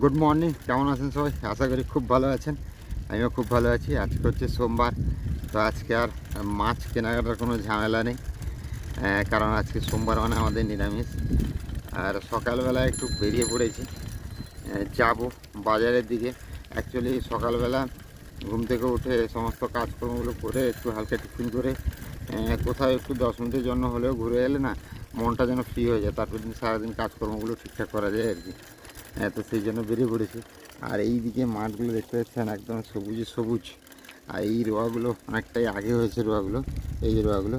Good morning কেমন আছেন সবাই? আশা করি খুব ভালো আছেন। আমিও খুব ভালো আছি। আজকে হচ্ছে সোমবার। তো আজকে আর মাছ কেনাকাটার কোনো ঝামেলা নেই। কারণ আজকে সোমবার মানে আমাদের নিরামিষ। আর সকালবেলা একটু বেরিয়ে পড়েছি। যাব বাজারের দিকে। অ্যাকচুয়ালি সকালবেলা ঘুম থেকে উঠে সমস্ত কাজকর্মগুলো করে একটু হালকা টিফিন করে কোথাও একটু দশ মিনিটের জন্য হলেও ঘুরে এলে না মনটা যেন ফ্রি হয়ে যায়। তারপর দিন সারাদিন কাজকর্মগুলো ঠিকঠাক করা যায় আর কি। হ্যাঁ তো সেই জন্য বেরিয়ে পড়েছে। আর এই দিকে মাঠগুলো দেখতে পাচ্ছেন, একদম সবুজ সবুজ। আর এই রোয়াগুলো অনেকটাই আগে হয়েছে রোয়াগুলো, এই যে রোয়াগুলো।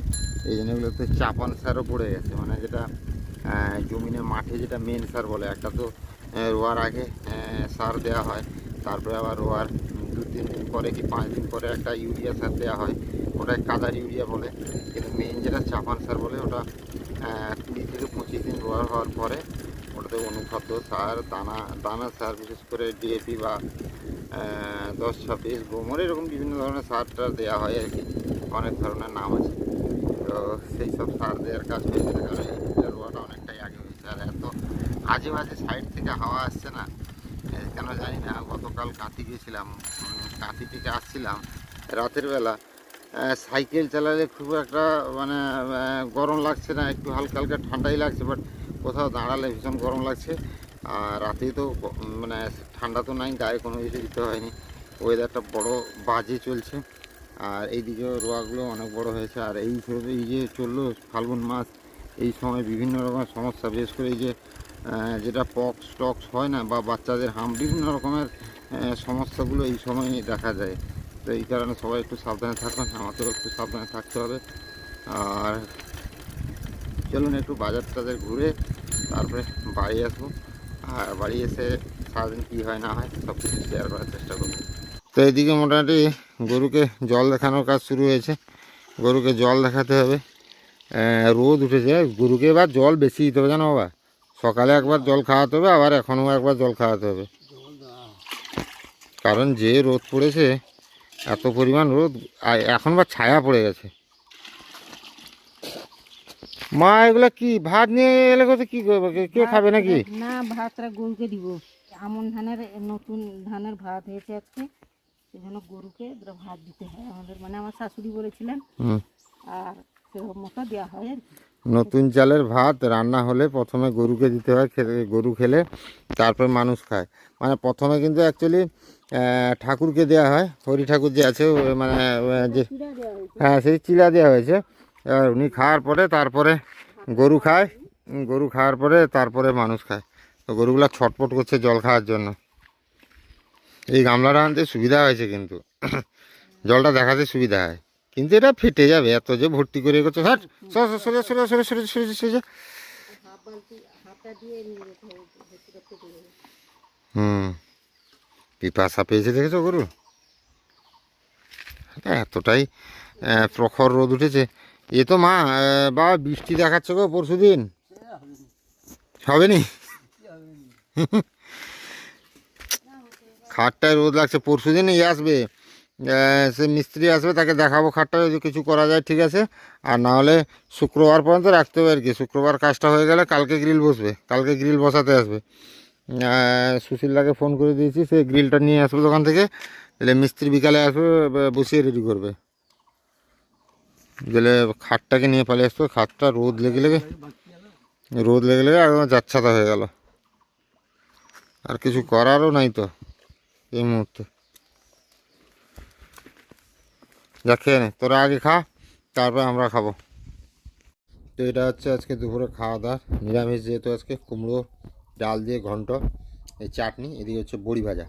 এই জন্য এগুলোতে চাপান সারও পড়ে গেছে। মানে যেটা জমিনে মাঠে যেটা মেন সার বলে, একটা তো রোয়ার আগে সার দেওয়া হয়। তারপরে আবার রোয়ার দু তিন দিন পরে কি পাঁচ দিন পরে একটা ইউরিয়া সার দেওয়া হয়। ওটা কাদার ইউরিয়া বলে। কিন্তু মেন যেটা চাপান সার বলে, ওটা কুড়ি থেকে পঁচিশ দিন রোয়ার হওয়ার পরে ওটাতে অনুখাদ্য সার দানা দানা সার বিশেষ করে ডিএপি বা দশ ছাব্বিশ গোমর এরকম বিভিন্ন ধরনের সার টার দেওয়া হয় আর কি। অনেক ধরনের নাম আছে। তো সেই সব সার দেওয়ার কাজ হয়েছে কারণ রোয়াটা অনেকটাই আগে হয়েছে। আর এত আজে বাজে সাইড থেকে হাওয়া আসছে না কেন জানি না। গতকাল কাঁথি গেছিলাম উম, কাঁথি থেকে আসছিলাম রাতের বেলা। সাইকেল চালালে খুব একটা মানে গরম লাগছে না একটু হালকা হালকা ঠান্ডাই লাগছে বাট কোথাও দাঁড়ালে ভীষণ গরম লাগছে। আর রাতেই তো মানে ঠান্ডা তো নাই, গায়ে কোনো কিছু দিতে হয়নি। ওয়েদারটা বড় বাজে চলছে। আর এই এইদিকে রোয়াগুলো অনেক বড় হয়েছে। আর এই এই যে চলল ফাল্গুন মাস, এই সময় বিভিন্ন রকমের সমস্যা, বিশেষ করে এই যে যেটা পক্স টক্স হয় না বা বাচ্চাদের হাম, বিভিন্ন রকমের সমস্যাগুলো এই সময় দেখা যায়। তো এই কারণে সবাই একটু সাবধানে থাকবেন আমাদেরও একটু সাবধানে থাকতে হবে। আর চলুন একটু বাজার টাজার ঘুরে তারপরে বাড়ি আসব। আর বাড়ি এসে সারাদিন কী হয় না হয় সব কিছু শেয়ার করার চেষ্টা করব। তো এদিকে মোটামুটি গরুকে জল দেখানোর কাজ শুরু হয়েছে। গরুকে জল দেখাতে হবে। রোদ উঠেছে। গরুকে এবার জল বেশি দিতে হবে, জানো বাবা। সকালে একবার জল খাওয়াতে হবে, আবার এখনও একবার জল খাওয়াতে হবে। কারণ যে রোদ পড়েছে, এত পরিমাণ রোদ এখন বা ছায়া পড়ে গেছে। মা এগুলা কি? ভাত নিয়ে এলে কোথায় কি করবে? কে- খাবে নাকি? না ভাতটা গরুকে দিব। আমন ধানের নতুন ধানের ভাত হয়েছে আজকে। সেজন্য গরুকে ভাত দিতে হয় আমাদের। মানে আমার শাশুড়ি বলেছিলেন আর সেরকম মতো দেওয়া হয় আর নতুন চালের ভাত রান্না হলে প্রথমে গরুকে দিতে হয় গরু খেলে তারপর মানুষ খায়। মানে প্রথমে কিন্তু অ্যাকচুয়ালি ঠাকুরকে দেওয়া হয়। হরি ঠাকুর যে আছে মানে যে হ্যাঁ সেই চিলা দেওয়া হয়েছে। উনি খাওয়ার পরে তারপরে গরু খায়। গরু খাওয়ার পরে তারপরে মানুষ খায়। তো গরুগুলা ছটপট করছে জল খাওয়ার জন্য। এই গামলাটা আনতে সুবিধা হয়েছে কিন্তু। জলটা দেখাতে সুবিধা হয়। কিন্তু এটা ফেটে যাবে। এত যে ভর্তি করে করছে হ্যাঁ সরে সরে সরে সরে সরে সরে সরে হুম। পিপাসা পেয়েছে দেখেছ গরু? এতটাই প্রখর রোদ উঠেছে। এ তো মা বাবা, বৃষ্টি দেখাচ্ছে গো পরশু দিন হবে নি খাটটায় রোদ লাগছে পরশু দিন ইয়ে আসবে সে মিস্ত্রি আসবে, তাকে দেখাবো খাটটা যদি কিছু করা যায়, ঠিক আছে? আর না হলে শুক্রবার পর্যন্ত রাখতে হবে আর কি। শুক্রবার কাজটা হয়ে গেলে কালকে গ্রিল বসবে, কালকে গ্রিল বসাতে আসবে। সুশীলদাকে ফোন করে দিয়েছি, সে গ্রিলটা নিয়ে আসবে দোকান থেকে এলে মিস্ত্রি বিকালে আসবে বসিয়ে রেডি করবে। গেলে খাটটাকে নিয়ে পালিয়ে আসতো, খাটটা রোদ লেগে লেগে, রোদ লেগে লেগে একদম যাচ্ছাতা হয়ে গেল। আর কিছু করারও নাই তো এই মুহূর্তে। যা খেয়ে নে, তোরা আগে খা, তারপর আমরা খাব। তো এটা হচ্ছে আজকে দুপুরে খাওয়া দাওয়া নিরামিষ যেহেতু আজকে, কুমড়ো, ডাল দিয়ে ঘন্ট, এই চাটনি, এদিকে হচ্ছে বড়ি ভাজা।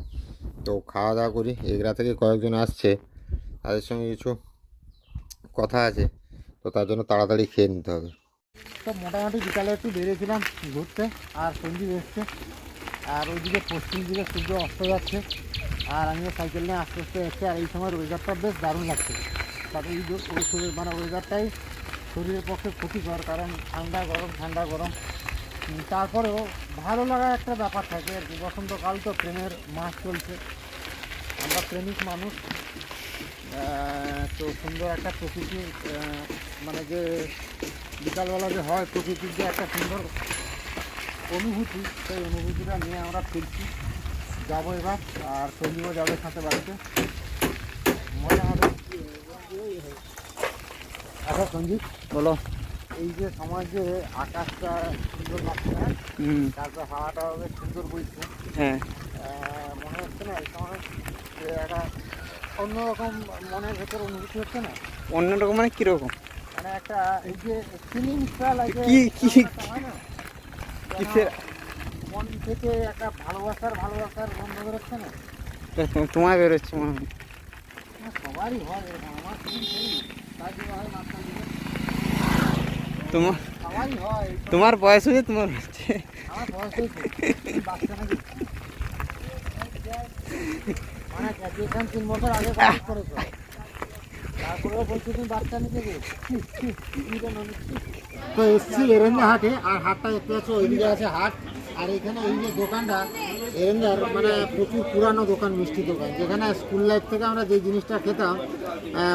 তো খাওয়া দাওয়া করি, এগরা থেকে কয়েকজন আসছে, তাদের সঙ্গে কিছু কথা আছে, তো তার জন্য তাড়াতাড়ি খেয়ে নিতে হবে। তো মোটামুটি বিকালে একটু বেরিয়েছিলাম ঘুরতে, আর সঞ্জীব এসছে। আর ওইদিকে পশ্চিম দিকে সূর্য অস্ত যাচ্ছে, আর আমিও সাইকেল নিয়ে আস্তে আস্তে এসছি, আর এই সময় ওয়েদারটা বেশ দারুণ লাগছে। বাট এই শরীর- মানে ওয়েদারটাই শরীরের পক্ষে ক্ষতিকর, কারণ ঠান্ডা গরম ঠান্ডা গরম। তারপরেও ভালো লাগার একটা ব্যাপার থাকে, আর কি। বসন্তকাল তো প্রেমের মাস চলছে। আমরা প্রেমিক মানুষ তো সুন্দর একটা প্রকৃতি মানে যে বিকালবেলা যে হয় প্রকৃতির যে একটা সুন্দর অনুভূতি সেই অনুভূতিটা নিয়ে আমরা ফিরছি। যাব এবার আর সঞ্জীবও যাবে সাথে বাড়িতে। মজা হবে। আচ্ছা সঞ্জীব বলো। এই যে সমাজে আকাশটা সুন্দর লাগছে হ্যাঁ? তারপর হাওয়াটা বেশ সুন্দর বইছে। হ্যাঁ। মনে হচ্ছে না এই সময় যে একটা অন্যরকম মনের ভেতর অনুভূতি হচ্ছে না? অন্যরকম মানে কীরকম? মানে একটা এই যে ফিলিংসটা লাগে কি- কিসের? মন থেকে একটা ভালোবাসার ভালোবাসার গন্ধ বেরোচ্ছে না? তোমার বেরোচ্ছে মনে হয়। সবারই হয় আমার জন্য হয় তোমার বয়স হয়েছে তোমার হচ্ছে। আমার বয়স হয়েছে বাচ্চা নাকি? গ্র্যাজুয়েশন তিন বছর আগে করেছ। তারপরেও বলছো তুমি বাচ্চা নিতে তো এসছি এরেঞ্জা হাটে আর হাটটা দেখতে পাচ্ছ ওইদিকে আছে হাট। আর এখানে এই যে দোকানটা এরেঞ্জার মানে প্রচুর পুরানো দোকান মিষ্টি দোকান। যেখানে স্কুল লাইফ থেকে আমরা যে জিনিসটা খেতাম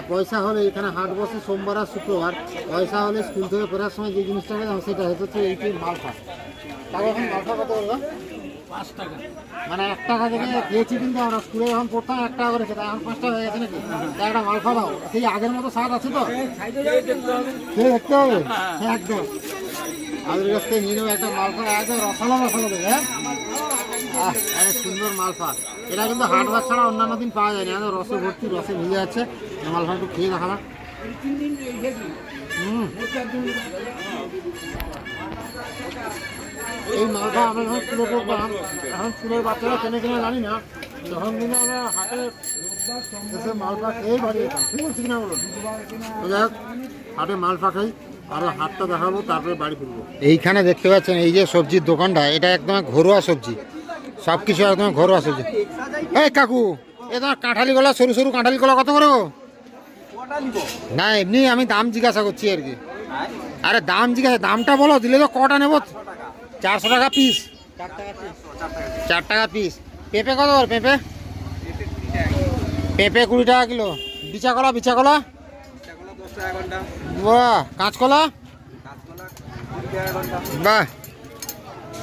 পয়সা হলে এখানে হাট বসে সোমবার আর শুক্রবার পয়সা হলে স্কুল থেকে ফেরার সময় যে জিনিসটা খেতাম সেটা হচ্ছে এইটির মালফা তাহলে এখন মালফা কত বলব পাঁচ টাকা। মানে এক টাকা থেকে খেয়েছি কিন্তু আমরা স্কুলে যখন পড়তাম, এক টাকা করে খেতাম এখন পাঁচ টাকা হয়ে গেছে নাকি? তা একটা মালফা দাও সেই আগের মতো স্বাদ আছে তো? দেখতে হবে। একদম। আমাদের কাছ থেকে নিয়ে একটা মালফা একদম রসালো মশলা দেবে হ্যাঁ? সুন্দর মালফা এটা কিন্তু হাটবার ছাড়া অন্যান্য দিন পাওয়া যায় না। একদম রসে ভর্তি, রসে ভিজে এই মালফা একটু খেয়ে দেখালাম হুম। এই মালটা আমরা যখন স্কুলে পড়তাম এখন স্কুলের বাচ্চারা কেনে কিনে জানি না। তখন কিন্তু আমরা হাটে এসে মালপা খেয়েই বাড়ি যেতাম ঠিক বলছি কিনা বলুন? তো যাই হোক, আর হাটটা দেখাবো তারপরে বাড়ি ফিরবো। এইখানে দেখতে পাচ্ছেন এই যে সবজির দোকানটা এটা একদম ঘরোয়া সবজি। সব কিছু একদম ঘরোয়া সবজি। এই কাকু এ তোমার কাঁঠালি গলা সরু সরু কাঁঠালি গলা কত করে না এমনি আমি দাম জিজ্ঞাসা করছি আর কি। আরে দাম জিজ্ঞাসা দামটা বলো দিলে তো কটা নেব? চারশো টাকা পিস চার টাকা পিস পেঁপে কত করে পেঁপে? পেঁপে কুড়ি টাকা কিলো। বিচা কলা বিচা কলা বাহ, কাঁচকলা? বাহ।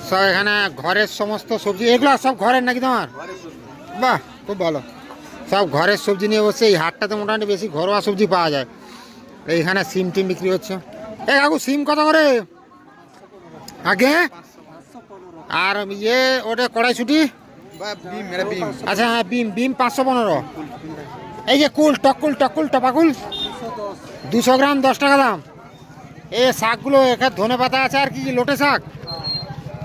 সব এখানে ঘরের সমস্ত সবজি। এগুলো সব ঘরের নাকি তোমার? বাহ, খুব ভালো। সব ঘরের সবজি নিয়ে বসে এই হাটটাতে মোটামুটি বেশি ঘরোয়া সবজি পাওয়া যায়। এইখানে সিম টিম বিক্রি হচ্ছে। এ কাকু, সিম কত করে? আগে? আর ইয়ে ওটা কড়াইশুটি আচ্ছা হ্যাঁ বিম বিম পাঁচশো পনেরো। এই যে কুল টকুল টকুল টপাকুল? দুশো গ্রাম দশ টাকা দাম। এই শাকগুলো এখানে ধনে পাতা আছে আর কি কি লোটে শাক?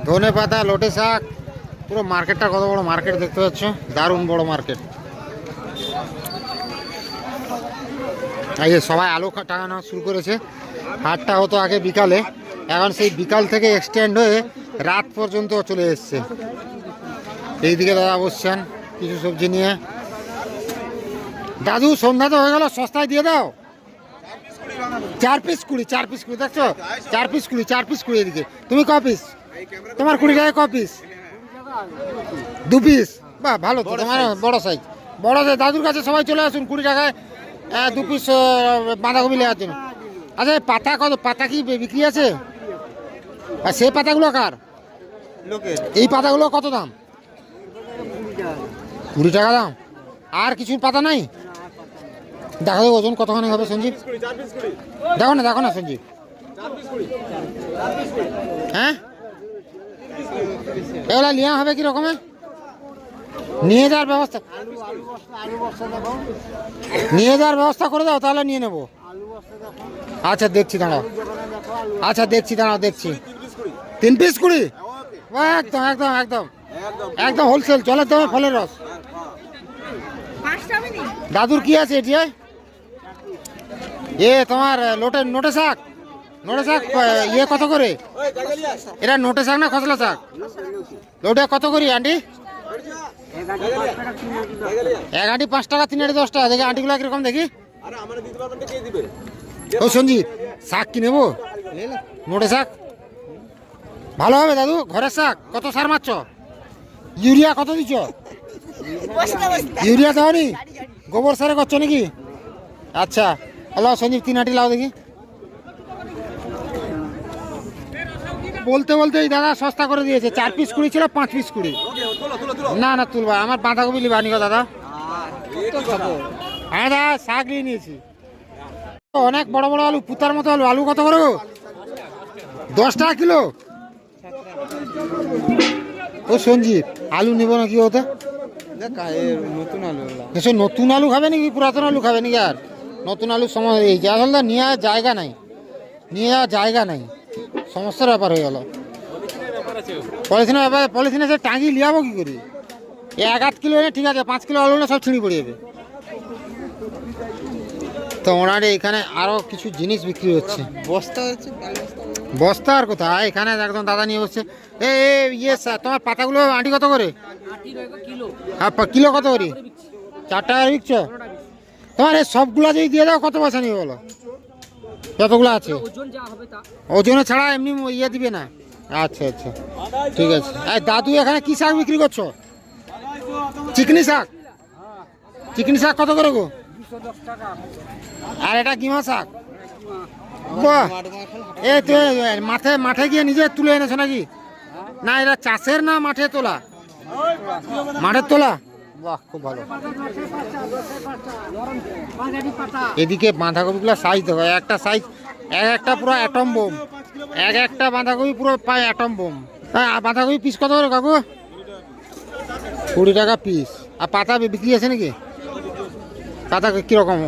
ধনে পাতা লোটে শাক। পুরো মার্কেটটা কত বড় মার্কেট দেখতে পাচ্ছ? দারুণ বড় মার্কেট। এই যে সবাই আলু টাঙানো শুরু করেছে। হাটটা হতো আগে বিকালে। এখন সেই বিকাল থেকে এক্সটেন্ড হয়ে রাত পর্যন্ত চলে এসছে। এইদিকে দাদা বসছেন কিছু সবজি নিয়ে। দাদু সন্ধ্যা তো হয়ে গেল সস্তায় দিয়ে দাও। চার পিস কুড়ি চার পিস কুড়ি দেখছ? চার পিস কুড়ি চার পিস কুড়ি এদিকে তুমি ক পিস তোমার কুড়ি টাকায় ক পিস দু পিস বাহ ভালো তো তোমার বড় সাইজ বড় সাইজ দাদুর কাছে সবাই চলে আসুন কুড়ি টাকায় দু পিস বাঁধাকপি নেওয়ার জন্য। আচ্ছা এই পাতা কত? পাতা কি বিক্রি আছে? আর সেই পাতাগুলো কার? লোকের। এই পাতাগুলো কত দাম? কুড়ি টাকা দাম। আর কিছু পাতা নাই? দেখো তো ওজন কতখানি হবে সঞ্জীব। দেখো না দেখো না সঞ্জীব। হ্যাঁ? এগুলো নেওয়া হবে কি রকমে? নিয়ে যাওয়ার ব্যবস্থা নিয়ে যাওয়ার ব্যবস্থা করে দাও তাহলে নিয়ে নেব। আচ্ছা দেখছি দাঁড়াও। আচ্ছা দেখছি দাঁড়াও দেখছি। তিন পিস কুড়ি? একদম একদম একদম। একদম হোলসেল জলের দামে ফলের রস। দাদুর কি আছে এটি এ? এ তোমার লোটে নোটে শাক। নোটে শাক ইয়ে কত করে? এটা নোটে শাক না খসলা শাক? লোটে কত করি আন্টি? এক আন্টি পাঁচ টাকা তিন আন্টি দশ টাকা। দেখি আন্টিগুলো কীরকম দেখি। ও সঞ্জিত শাক কি নেব? নোটে শাক? ভালো হবে দাদু ঘরের শাক কত সার মারছ? ইউরিয়া কত দিচ্ছ? ইউরিয়া দেওয়ানি গোবর সারে করছ নাকি? আচ্ছা হ্যালো সঞ্জীব তিন আটি লাও দেখি। বলতে বলতে এই দাদা সস্তা করে দিয়েছে। চার পিস কুড়ি ছিল পাঁচ পিস কুড়ি। না না তুলবা আমার বাঁধাকপি লিবানি গো দাদা। হ্যাঁ দাদা শাক নিয়ে নিয়েছি। অনেক বড় বড় আলু পুতার মতো আলু। আলু কত করে দশ টাকা কিলো? ও সঞ্জিত আলু নিব নাকি ওতে? নতুন আলু নতুন আলু খাবে নাকি? পুরাতন আলু খাবে নাকি আর? নতুন আলু সময় এই যে আসলে নিয়ে জায়গা নাই। নিয়ে যাওয়ার জায়গা নাই। সমস্যার ব্যাপার হয়ে গেল। পলিথিনের ব্যাপার পলিথিনে সে টাঙ্গি লিয়াবো কি করি? এক আধ কিলো এনে ঠিক আছে পাঁচ কিলো আলু না সব ছিঁড়ি পড়ে যাবে। তো ওনার এখানে আরও কিছু জিনিস বিক্রি হচ্ছে। বস্তা হচ্ছে বস্তা আর কোথায়? এখানে একদম দাদা নিয়ে বসছে। এ ইয়ে তোমার পাতাগুলো আঁটি কত করে? হ্যাঁ কিলো কত করে? চার টাকা বিকছ? তোমার এই সবগুলা যদি দিয়ে দাও, কত পয়সা নিয়ে বলো? যতগুলো আছে। ওজনে ছাড়া এমনি ইয়ে দিবে না। আচ্ছা আচ্ছা। ঠিক আছে। এই দাদু এখানে কি শাক বিক্রি করছ? চিকনি শাক? চিকনি শাক কত করে গো? আর এটা কিমা শাক? বাহ এ তো মাঠে মাঠে গিয়ে নিজে তুলে এনেছো নাকি? না এটা চাষের না মাঠে তোলা? মাঠের তোলা? খুব এদিকে বাঁধাকপিগুলো সাইজ দেখো একটা সাইজ এক একটা পুরো অ্যাটম বোম এক একটা বাঁধাকপি পুরো পায় অ্যাটম বোম বাঁধাকপি পিস কত করে কাকু? কুড়ি টাকা পিস আর পাতা বিক্রি আছে নাকি? পাতা কীরকম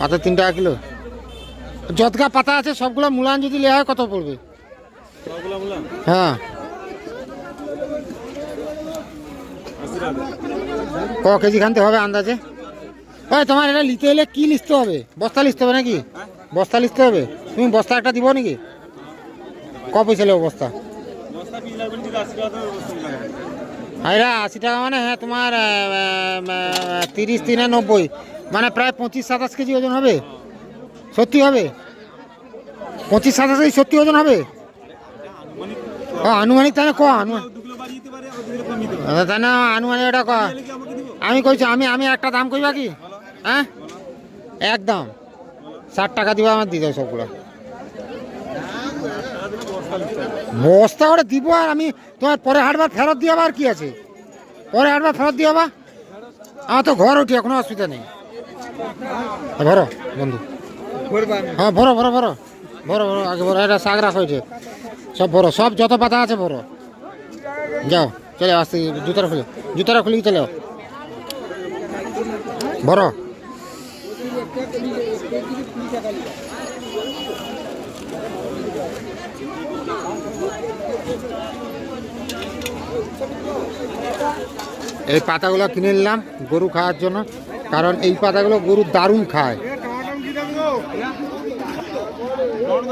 পাতা তিন টাকা কিলো? যতগা পাতা আছে সবগুলো মূলান যদি নেওয়া হয় কত পড়বে? হ্যাঁ। ক কেজি খানতে হবে আন্দাজে? ওই তোমার এটা নিতে এলে কি লিখতে হবে? বস্তা লিখতে হবে নাকি? বস্তা লিখতে হবে? তুমি বস্তা একটা দিব নাকি? ক পয়সা নেব বস্তা? এটা আশি টাকা মানে হ্যাঁ তোমার তিরিশ তিনে নব্বই মানে প্রায় পঁচিশ সাতাশ কেজি ওজন হবে। সত্যি হবে? পঁচিশ সাতাশ সত্যি ওজন হবে? আনুমানিক তাহলে ক? আনুমানিক তাই না আনুমানিক এটা ক? আমি কইছি, আমি আমি একটা দাম কইবা কি? হ্যাঁ? একদম। ষাট টাকা দিবা আমার দিতে সবগুলো। বস্তা করে দিব আর আমি তোমার পরে হাটবার ফেরত দিয়ে আবার কি আছে? পরে হাটবার ফেরত দিয়ে আবার? আমার তো ঘর উঠি কোনো অসুবিধা নেই। ভরো বন্ধু। হ্যাঁ ভরো ভরো ভরো। ভরো ভরো, আগে ভরো, এটা শাক হয়েছে। সব ভরো, সব যত পাতা আছে ভরো। যাও, চলে আসতে, জুতাটা খুলে। জুতাটা খুলে চলে। ভরো। এই পাতাগুলো কিনে নিলাম গরু খাওয়ার জন্য, কারণ এই পাতাগুলো গরু দারুণ খায়।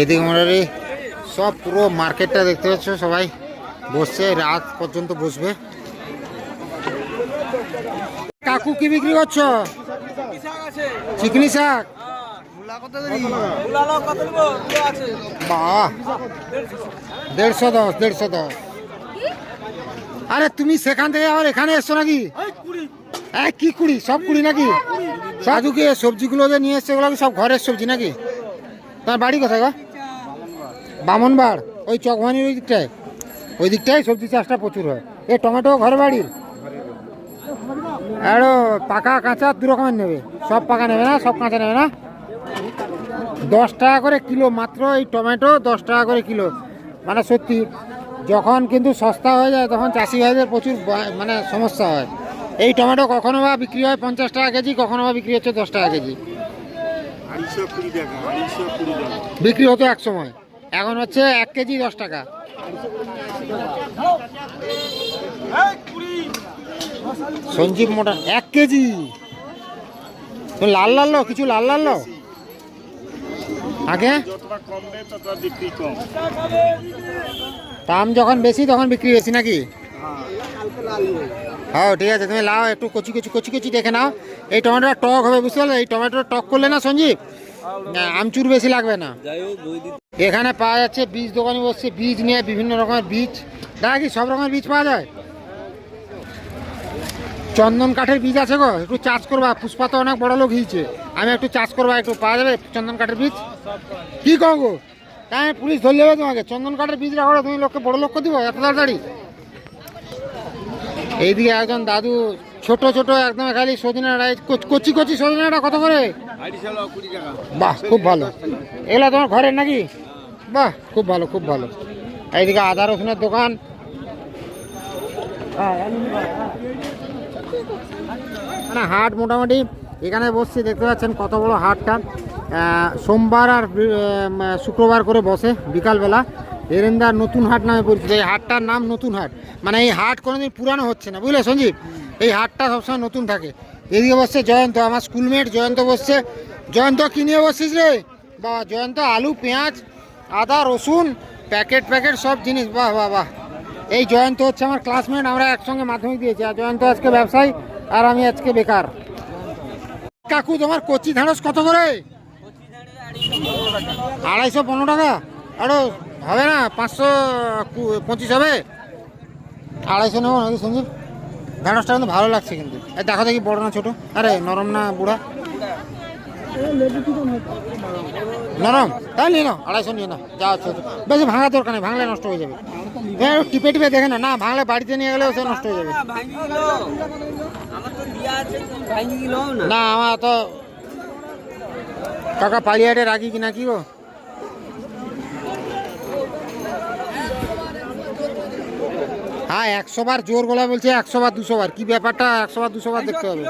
এদিকে মোটামুটি সব পুরো মার্কেটটা দেখতে পাচ্ছ সবাই। বসছে, রাত পর্যন্ত বসবে। কাকু কি বিক্রি করছ? চিকনি শাক? দেড়শো দশ দেড়শো দশ। আরে তুমি সেখান থেকে আবার এখানে এসছো নাকি? হ্যাঁ কি কুড়ি? সব কুড়ি নাকি? সাধুকে সবজিগুলো যে নিয়ে এসছে ওগুলো সব ঘরের সবজি নাকি? তার বাড়ি কোথায় গো? বামনবার ওই চকভানির ওই দিকটায়? ওই দিকটায় সবজি চাষটা প্রচুর হয়। এই টমেটো ঘর বাড়ির আরও পাকা কাঁচা দু রকমের নেবে। সব পাকা নেবে না, সব কাঁচা নেবে না? দশ টাকা করে কিলো মাত্র এই টমেটো, দশ টাকা করে কিলো। মানে সত্যি, যখন কিন্তু সস্তা হয়ে যায়, তখন চাষি ভাইদের প্রচুর মানে সমস্যা হয়। এই টমেটো কখনো বা বিক্রি হয় পঞ্চাশ টাকা কেজি, কখনো বা বিক্রি হচ্ছে দশ টাকা কেজি। বিক্রি হতো এক সময়। এখন হচ্ছে এক কেজি দশ টাকা। সঞ্জীব মোটা, এক কেজি। লাল লাল কিছু লাল লাল। আগে? দাম যখন বেশি তখন বিক্রি বেশি নাকি? হ্যাঁ ঠিক আছে তুমি লাও একটু কচি কচি কচি কচি দেখে নাও। এই টমেটোটা টক হবে বুঝতে পারলে? এই টমেটোটা টক করলে না সঞ্জীব? আমচুর বেশি লাগবে না। এখানে পাওয়া যাচ্ছে বীজ দোকানে বসছে বীজ নিয়ে বিভিন্ন রকমের বীজ। দেখা কি সব রকমের বীজ পাওয়া যায়? চন্দন কাঠের বীজ আছে গো একটু চাষ করবা পুষ্পা তো অনেক বড় লোক হয়েছে। আমি একটু চাষ করবা একটু পাওয়া যাবে চন্দন কাঠের বীজ? কি কো গো? তাই পুলিশ ধরে নেবে তোমাকে চন্দন কাঠের বীজ রাখো তুমি লোককে বড় লোক দিবো এত তাড়াতাড়ি? এইদিকে একজন দাদু, ছোট ছোট, একদম খালি সজনে ডাঁটা কচি- কচি কচি সজনে ডাঁটা কত করে? বাহ, খুব ভালো। এগুলো তোমার ঘরের নাকি? বাহ, খুব ভালো খুব ভালো। এইদিকে আদা রসুনের দোকান। মানে হাট মোটামুটি, এখানে বসছি, দেখতে পাচ্ছেন কত বড় হাটটা। সোমবার আর শুক্রবার করে বসে, বিকালবেলা। এরেন্দার নতুন হাট নামে পরিচিত। এই হাটটার নাম নতুন হাট মানে এই হাট কোনোদিন পুরানো হচ্ছে না, বুঝলে সঞ্জীব? এই হাটটা সবসময় নতুন থাকে। এদিকে বসছে জয়ন্ত, আমার স্কুলমেট জয়ন্ত বসছে। জয়ন্ত, কি নিয়ে বসছিস রে? বাবা, জয়ন্ত, আলু, পেঁয়াজ, আদা, রসুন, প্যাকেট প্যাকেট, সব জিনিস। বাহ বাহ বাহ। এই জয়ন্ত হচ্ছে আমার ক্লাসমেট আমরা একসঙ্গে মাধ্যমিক দিয়েছি। আর জয়ন্ত আজকে ব্যবসায়ী, আর আমি আজকে বেকার। কাকু, তোমার কচি ঢেঁড়স কত করে? আড়াইশো পনেরো টাকা। আরও হবে না, পাঁচশো পঁচিশ হবে। আড়াইশো নেব, নাকি সঞ্জীব? ঢেঁড়সটা কিন্তু ভালো লাগছে কিন্তু। দেখো দেখি বড় না ছোট? আরে, নরম না বুড়া? নরম? তাই নিয়ে নাও, আড়াইশো নিয়ে নাও। যা হচ্ছে। বেশি ভাঙা দরকার নেই, ভাঙলে নষ্ট হয়ে যাবে। হ্যাঁ টিপে টিপে দেখে না না, ভাঙলে বাড়িতে নিয়ে গেলেও সে নষ্ট হয়ে যাবে। না, আমার তো কাকা পালিয়াটে রাখি কি না কি গো? হ্যাঁ একশো বার জোর গলা বলছে একশো বার দুশো বার কি ব্যাপারটা একশো বার দুশো বার দেখতে হবে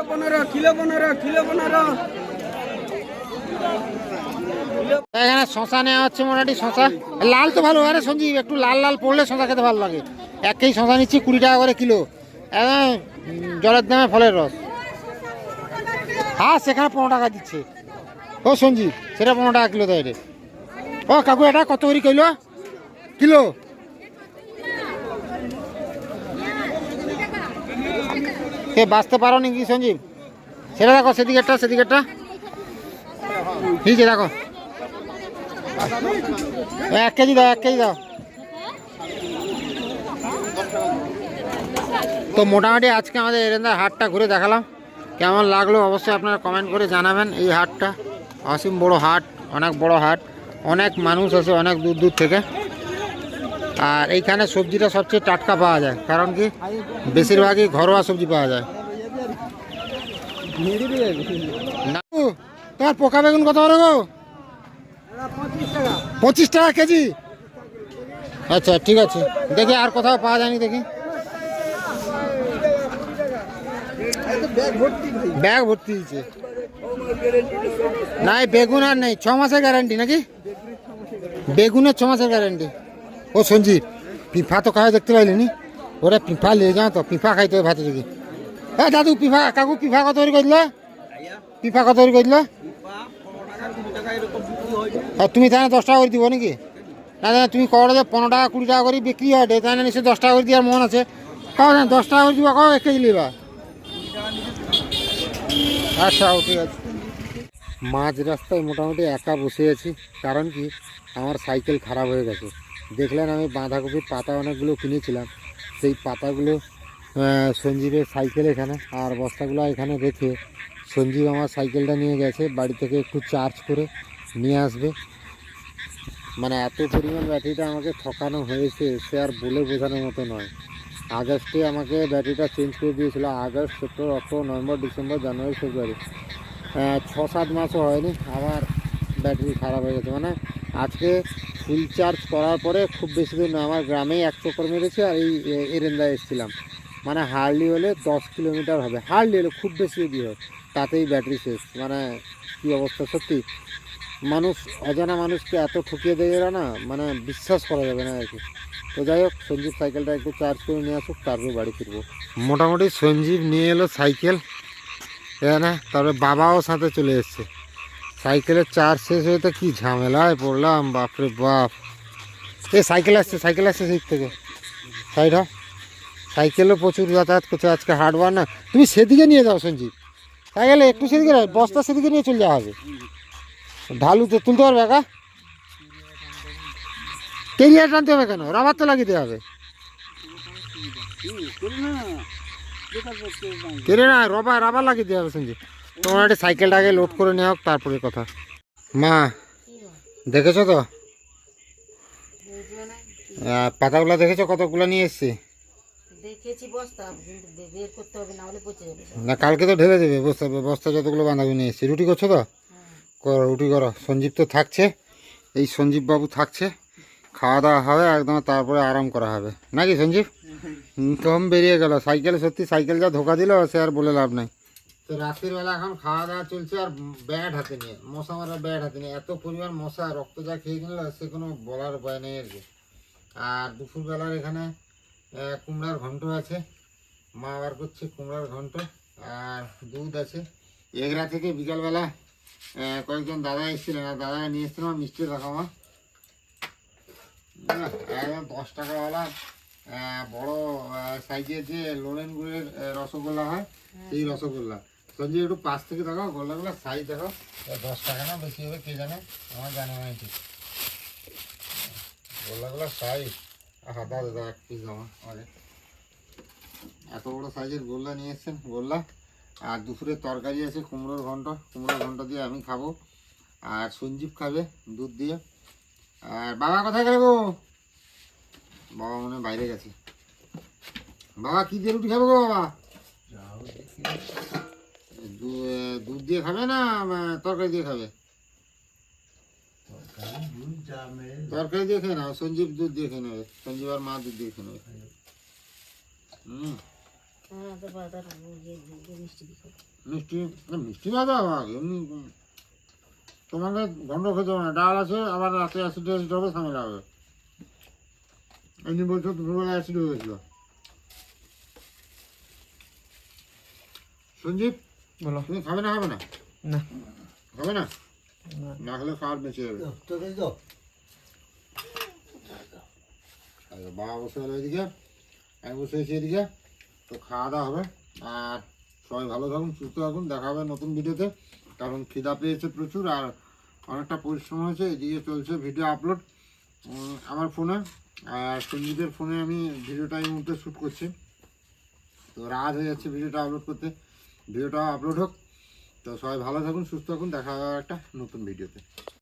এখানে শশা নেওয়া হচ্ছে মোটামুটি শশা। লাল তো ভালো আরে সঞ্জীব একটু লাল লাল পড়লে শশা খেতে ভালো লাগে। একই শশা নিচ্ছি কুড়ি টাকা করে কিলো। একদম জলের দামে ফলের রস। হ্যাঁ সেখানে পনেরো টাকা দিচ্ছে। ও সঞ্জীব সেটা পনেরো টাকা কিলো দেয় রে। ও কাকু এটা কত করে কিলো? কিলো? কে বাঁচতে পারো নি নাকি সঞ্জীব? সেটা দেখো, সেদিকেরটা সেদিকেরটা। ঠিক আছে দেখো। এক কেজি দাও, এক কেজি দাও। তো মোটামুটি আজকে আমাদের এরেন্দার হাটটা ঘুরে দেখালাম। কেমন লাগল অবশ্যই আপনারা কমেন্ট করে জানাবেন এই হাটটা। অসীম বড় হাট, অনেক বড় হাট, অনেক মানুষ আছে অনেক দূর দূর থেকে। আর এইখানে সবজিটা সবচেয়ে টাটকা পাওয়া যায়। কারণ কি? বেশিরভাগই ঘরোয়া সবজি পাওয়া যায়। তোমার পোকা বেগুন কত করে গো? পঁচিশ টাকা কেজি। আচ্ছা ঠিক আছে। দেখি আর কোথাও পাওয়া যায়নি দেখি। ব্যাগ ভর্তি হয়েছে। নাই বেগুন আর নেই। ছ মাসের গ্যারান্টি নাকি? বেগুনের ছ মাসের গ্যারান্টি ও সঞ্জীব পিফা তো কাজ দেখতে পাইলি নি ওরা পিফা নিয়ে যাও তো পিফা খাইতে হবে ভাতে দেখি। হ্যাঁ দাদু পিফা কাকু পিফা কত করে করল পিফা কত করে করল আর তুমি তাহলে দশ টাকা করে দিব নাকি? না তুমি কবে যে পনেরো টাকা, কুড়ি টাকা করে বিক্রি হয় তাহলে নিশ্চয়ই দশ টাকা করে দেওয়ার মন আছে। কাও না, দশ টাকা করে দিব, কাও এক কেজি লিবা। আচ্ছা ঠিক আছে। মাঝ রাস্তায় মোটামুটি একা বসে আছি, কারণ কি? আমার সাইকেল খারাপ হয়ে গেছে। দেখলেন আমি বাঁধাকপির পাতা অনেকগুলো কিনেছিলাম। সেই পাতাগুলো সঞ্জীবের সাইকেল এখানে, আর বস্তাগুলো এখানে রেখে সঞ্জীব আমার সাইকেলটা নিয়ে গেছে, বাড়ি থেকে একটু চার্জ করে নিয়ে আসবে। মানে এত পরিমাণ ব্যাটারিটা আমাকে ঠকানো হয়েছে, সে আর বলে বোঝানোর মতো নয়। আগস্টে আমাকে ব্যাটারিটা চেঞ্জ করে দিয়েছিল, August September October, November, December, January, February. ছ, সাত মাসও হয়নি, আমার ব্যাটারি খারাপ হয়ে গেছে। মানে আজকে ফুল চার্জ করার পরে খুব বেশি দিন আমার গ্রামেই এক চক্কর মেরেছি আর এই, এ- এরেন্দায় এসেছিলাম। মানে হার্ডলি হলে দশ কিলোমিটার হবে, হার্ডলি হলে খুব বেশি যদি হয়, তাতেই ব্যাটারি শেষ। মানে কী অবস্থা সত্যি? মানুষ, অজানা মানুষকে এত ঠকিয়ে দেয় এরা না মানে বিশ্বাস করা যাবে না আর কি তো যাই হোক, সঞ্জীব সাইকেলটা একটু চার্জ করে নিয়ে আসুক, তারপরে বাড়ি ফিরবো। মোটামুটি সঞ্জীব নিয়ে এলো সাইকেল, এখানে তারপরে বাবাও সাথে চলে এসছে। সাইকেলের চার্জ শেষ হয়ে তো কি ঝামেলায় পড়লাম বাপরে বাপ। এ সাইকেল আসছে সাইকেল আসছে সেই থেকে। সাইড হ সাইকেলও প্রচুর যাতায়াত করছে আজকে হাটবার না। তুমি সেদিকে নিয়ে যাও সঞ্জীব। সাইকেলে একটু সেদিকে বস্তা সেদিকে নিয়ে চলে যাওয়া হবে। ঢালুতে তুলতে পারবে একা? কেরিয়ার টানতে হবে কেন? রাবার তো লাগিয়ে দেওয়া হবে। কেরে না রবার রাবার লাগিয়ে দেওয়া হবে সঞ্জীব। তোমার একটা সাইকেলটা আগে লোড করে নেওয়া হোক তারপরে কথা। মা দেখেছ তো? পাতাগুলো দেখেছ? কতগুলো নিয়ে এসছি? দেখেছি বস্তা কিন্তু বে- বের করতে হবে না হলে পচে যাবে সব। না কালকে তো ঢেলে দেবে বস্তা বস্তা যতগুলো বাঁধাবি নিয়ে এসছি। রুটি করছ তো? করো রুটি করো। সঞ্জীব তো থাকছে। এই সঞ্জীব বাবু থাকছে। খাওয়া দাওয়া হবে একদম তারপরে আরাম করা হবে। নাকি সঞ্জীব? হুম, কম বেরিয়ে গেল। সাইকেল সত্যি সাইকেল যা ধোকা দিল সে আর বলে লাভ নাই। তো বেলা এখন খাওয়া দাওয়া চলছে আর ব্যাট হাতে নিয়ে, মশা মারা ব্যাট হাতে নিয়ে। এত পরিমাণ মশা, রক্ত যা খেয়ে গেল, সে কোনো বলার উপায় নেই আর কি। আর দুপুরবেলার এখানে কুমড়ার ঘন্ট আছে। মা আবার করছে কুমড়ার ঘন্ট আর দুধ আছে। এগরা থেকে বিকালবেলা কয়েকজন দাদা এসেছিলেন। আর দাদা নিয়ে এসেছিলাম মিষ্টি রাখামা একদম দশ টাকাওয়ালা বড় সাইজের যে লোলেন গুড়ের রসগোল্লা হয়, সেই রসগোল্লা। সঞ্জয় একটু পাশ থেকে দেখাও গোল্লাগুলো সাইজ দেখো। দশ টাকা না বেশি হবে কে জানে? আমার জানা নাই ঠিক। গোল্লাগুলো সাইজ হ্যাঁ দাদা এক পিস আমাদের এত বড় সাইজের গোল্লা নিয়ে এসছেন গোল্লা। আর দুপুরে তরকারি আছে কুমড়োর ঘন্ট। কুমড়োর ঘন্ট দিয়ে আমি খাব। আর সঞ্জীব খাবে দুধ দিয়ে। আর বাবা কোথায় গেলে গো? বাবা মনে বাইরে গেছে। বাবা কি দিয়ে রুটি খাবে গো বাবা? দুধ দিয়ে খাবে না তরকারি দিয়ে খাবে? তরকারি দিয়ে খেয়ে নাও সঞ্জীব দুধ দিয়ে খেয়ে নেবে সঞ্জীব আর মা দুধ দিয়ে খেয়ে নেবে। হুম। হ্যাঁ মিষ্টি মিষ্টি না, মিষ্টি আমাকে এমনি তোমাকে গন্ধ খেতে হবে না ডাল আছে আবার রাতে অ্যাসিড অ্যাসিড হবে ঝামেলা হবে। এমনি বলছো দুপুরবেলা অ্যাসিড হয়ে গেছিল সঞ্জীব? বলো। তুমি খাবে না খাবে না? না। খাবে না? না। খেলে খাওয়ার বেঁচে যাবে। আর বাবা বসে গেল এদিকে আমি বসে আছি এদিকে। তো খাওয়া দাওয়া হবে। আর সবাই ভালো থাকুন সুস্থ থাকুন। দেখা হবে নতুন ভিডিওতে। কারণ খিদা পেয়েছে প্রচুর আর অনেকটা পরিশ্রম হয়েছে। এদিকে চলছে ভিডিও আপলোড আমার ফোনে। আর সঞ্জিতের ফোনে আমি ভিডিওটা এই মুহূর্তে শ্যুট করছি। তো রাত হয়ে যাচ্ছে ভিডিওটা আপলোড করতে। ভিডিওটা আপলোড হোক। তো সবাই ভালো থাকুন সুস্থ থাকুন দেখা একটা নতুন ভিডিওতে।